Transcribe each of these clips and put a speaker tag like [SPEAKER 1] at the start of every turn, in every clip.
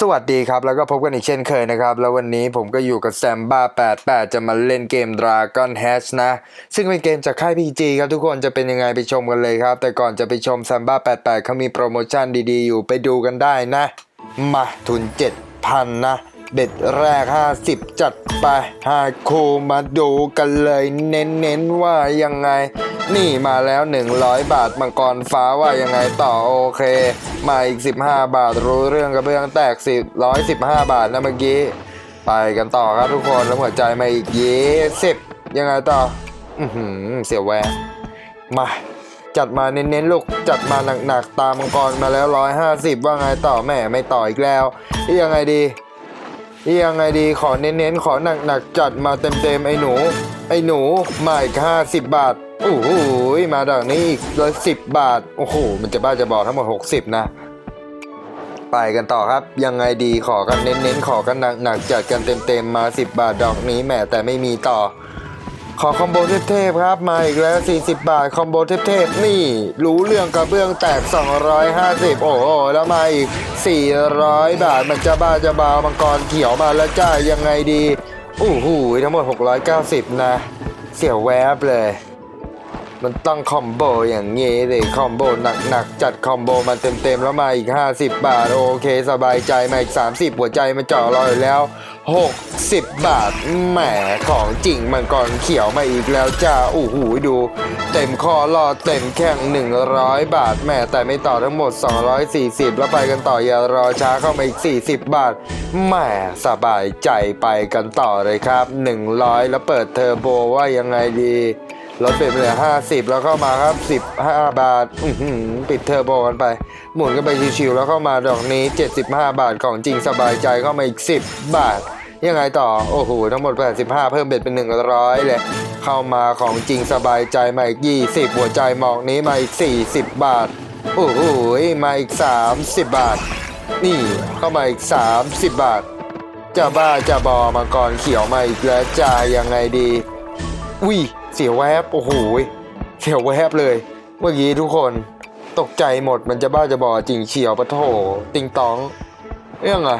[SPEAKER 1] สวัสดีครับ แล้วก็พบกันอีกเช่นเคยนะครับ แล้ววันนี้ผมก็อยู่กับแซมบ้า88 จะมาเล่นเกม Dragon Hatch นะ ซึ่งเป็นเกมจากค่าย PG ครับทุกคนจะเป็นยังไงไปชมกันเลยครับ แต่ก่อนจะไปชมแซมบ้า88เขามีโปรโมชั่นดีๆ อยู่ไปดูกันได้นะ มาทุน 7,000 นะ เบ็ดแรก 50 จัดไป5คูมาดูกันเลย เน้นๆว่ายังไง นี่มาแล้ว 100 บาทมังกรฟ้าว่ายังไงต่อโอเค มาอีก 15 บาทรู้เรื่องกระเบื้องแตก10 115 บาทนะเมื่อกี้ ไปกันต่อครับทุกคนแล้วหัวใจมาอีกเย้สิบยังไงต่อ อือหือเสียวแหวมาจัดมาเน้นๆลูกจัดมาหนักๆตามมังกรมาแล้ว 150 ว่าไงต่อแม่ไม่ต่ออีกแล้วยังไงดียังไงดีขอเน้นๆขอหนักๆจัดมาเต็มๆไอ้หนู ไอ้หนูมาอีกห้าสิบบาท โอ้โหมาดังนี้อีกร้อยสิบบาท โอ้โห มันจะบ้าจะบอกทั้งหมดหกสิบนะ ไปกันต่อครับ ยังไงดีขอกันเน้นๆ ขอกันหนักๆจัดกันเต็มๆ มา10บบาทดอกนี้แหมแต่ไม่มีต่อ ขอคอมโบเทพๆครับ มาอีกแล้ว 40 บาท คอมโบเทพๆ นี่ รู้เรื่องกระเบื้องแตก 250 โอ้โห แล้วมาอีก 400 บาท มันจะบ้าจะบามังกรเขียวมาแล้วจ้ายังไงดีอู้หูทั้งหมด 690 นะ เสียวแวบเลย มันต้องคอมโบอย่างงี้เลยคอมโบหนักๆจัดคอมโบมาเต็มๆแล้วมาอีก 50 บาท โอเค สบายใจมาอีก 30 หัวใจมาจ่อรออยู่แล้ว 60 บาทแหมของจริงมังกรเขียวมาอีกแล้วจ้าอู้หูดู เต็มคอรอเต็มแข้ง100 บาทแหมแต่ไม่ต่อทั้งหมด 240 แล้วไปกันต่ออย่ารอช้าเข้ามาอีก 40 บาทแหมสบายใจไปกันต่อเลยครับ 100 แล้วเปิดเทอร์โบว่ายังไงดี ลดเป็นเหลือ 50 แล้วเข้ามาครับ 15 บาทปิดเทอร์โบกันไป หมุนกันไปชิวๆแล้วเข้ามาดอกนี้ 75 บาทของจริงสบายใจเข้ามาอีก 10 บาท ยังไงต่อ โอ้โห ทั้งหมด 85 เพิ่มเบ็ดเป็น 100 เลย เข้ามาของจริงสบายใจมาอีก 20 หัวใจหมอกนี้มาอีก 40 บาท โอ้โห มาอีก 30 บาท นี่เข้ามาอีก 30 บาท จะบ้าจะบอมังกรเขียวมาอีกแล้วจ่ายยังไงดีอุ้ย เสียวแวบโอ้โหเสียวแวบเลย เมื่อกี้ทุกคนตกใจหมดมันจะบ้าจะบอจริงเฉียวปะโถติงตองยังไง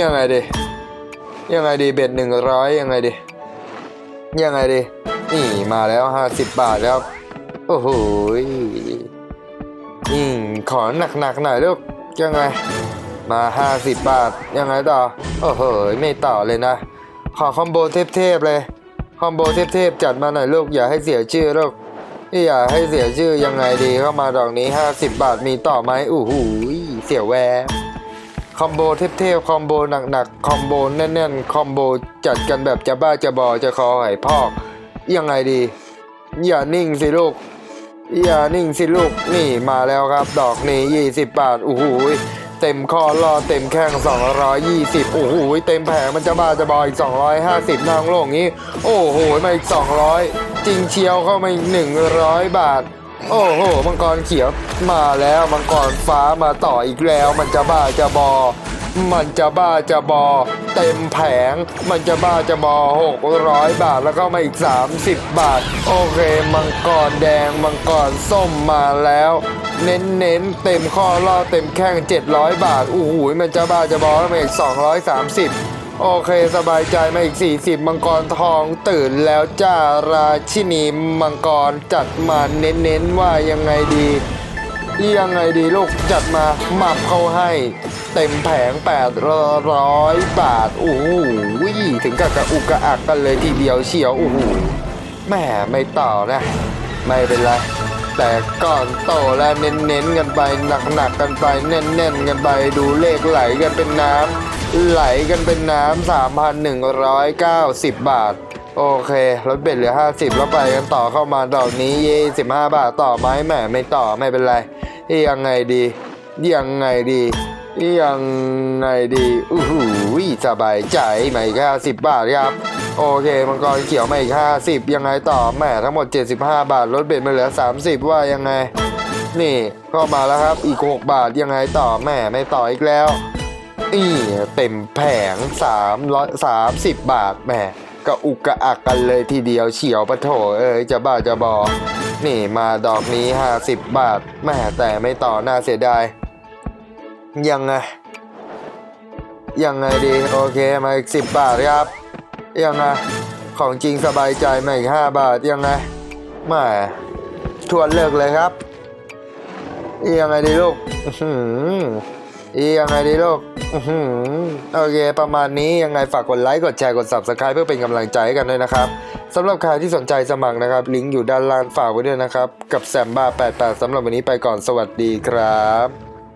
[SPEAKER 1] ยังไงดิยังไงดีเบ็ดหนึ่งร้อยยังไงดิยังไงดินี่มาแล้วห้าสิบบาทแล้วโอ้โหอืมขอหนักๆหน่อยลูกยังไง มาห้าสิบบาทยังไงต่อโอ้โหไม่ต่อเลยนะ ขอคอมโบเทพๆเลย คอมโบเทพๆจัดมาหน่อยลูกอย่าให้เสียชื่อลูกอย่าให้เสียชื่อยังไงดีเข้ามาดอกนี้ 50 บาทมีต่อไหมอู้หูยเสียแวคอมโบเทพๆคอมโบหนักๆคอมโบแน่นๆคอมโบจัดกันแบบจะบ้าจะบอจะคอหายพอก ยังไงดี อย่านิ่งสิลูกอย่านิ่งสิลูกนี่มาแล้วครับ ดอกนี้ 20 บาทโอ้หย เต็มคอรอเต็มแข้ง220 โอ้โห เต็มแผงมันจะบ้าจะบอยอีก 250นางโลกนี้ โอ้โห มาอีก 200 จริงเชียวเข้ามาอีก 100 บาท โอ้โห มังกรเขียวมาแล้ว มังกรฟ้ามาต่ออีกแล้ว มันจะบ้าจะบอ มันจะบ้าจะบอ เต็มแผง มันจะบ้าจะบอ 600 บาทแล้วก็มาอีก 30 บาท โอเค มังกรแดง มังกรส้มมาแล้ว เน้นเน้นๆเต็มข้อล่อเต็มแข้ง 700 บาทอู้หูมันจะบ้าจะบอแล้วมาอีก 230โอเคสบายใจมาอีก 40 มังกรทองตื่นแล้วจ้าราชินีมังกรจัดมาเน้นๆว่ายังไงดี ยังไงดีลูกจัดมาหมับเขาให้ เต็มแผง800บาทโอ้โหถึงกับกระอุกกระอักกันเลยทีเดียวเชียวโอ้โหแหม่ไม่ต่อนะ ไม่เป็นไรแต่ก่อนโตแล้วเน้นๆกันไปหนักๆกันไปแน่นๆกันไปดูเลขไหลกันเป็นน้ำไหลกันเป็นน้ำ3,190 บาท โอเครถเบ็ดเหลือ 50 แล้วไปกันต่อเข้ามาดอกนี้ 25 บาทต่อไหมแหมไม่ต่อไม่เป็นไร ยังไงดียังไงดียังไงดีอู้หูสบายใจใหม่ค่าสิบบาทครับโอเคมังกรเขียวมาอีก50ยังไงต่อแหมทั้งหมด 75 บาทรถเบ็ดมาเหลือ 30 ว่ายังไง นี่เข้ามาแล้วครับอีก 6 บาทยังไงต่อแหมไม่ต่ออีกแล้วนี่เต็มแผง330 บาทแหมกระอุกกระอักกันเลยทีเดียวเฉียวปะโถเอ้ยจะบ้าจะบอ นี่มาดอกนี้ 50 บาทแหมแต่ไม่ต่อน่าเสียดาย ยังไง ยังไงดี โอเคมาอีกสิบบาทครับ ยังไง ของจริงสบายใจมาอีกห้าบาทยังไงแม่ทวนเลิกเลยครับยังไงดีลูกยังไงดีลูก อื้อหือโอเค ประมาณนี้ยังไงฝากกดไลค์กดแชร์กด subscribe เพื่อเป็นกำลังใจให้กันด้วยนะครับสำหรับใครที่สนใจสมัครนะครับ ลิงก์อยู่ด้านล่างฝากไว้ด้วยนะครับ กับแซมบ้า88สำหรับวันนี้ไปก่อนสวัสดีครับ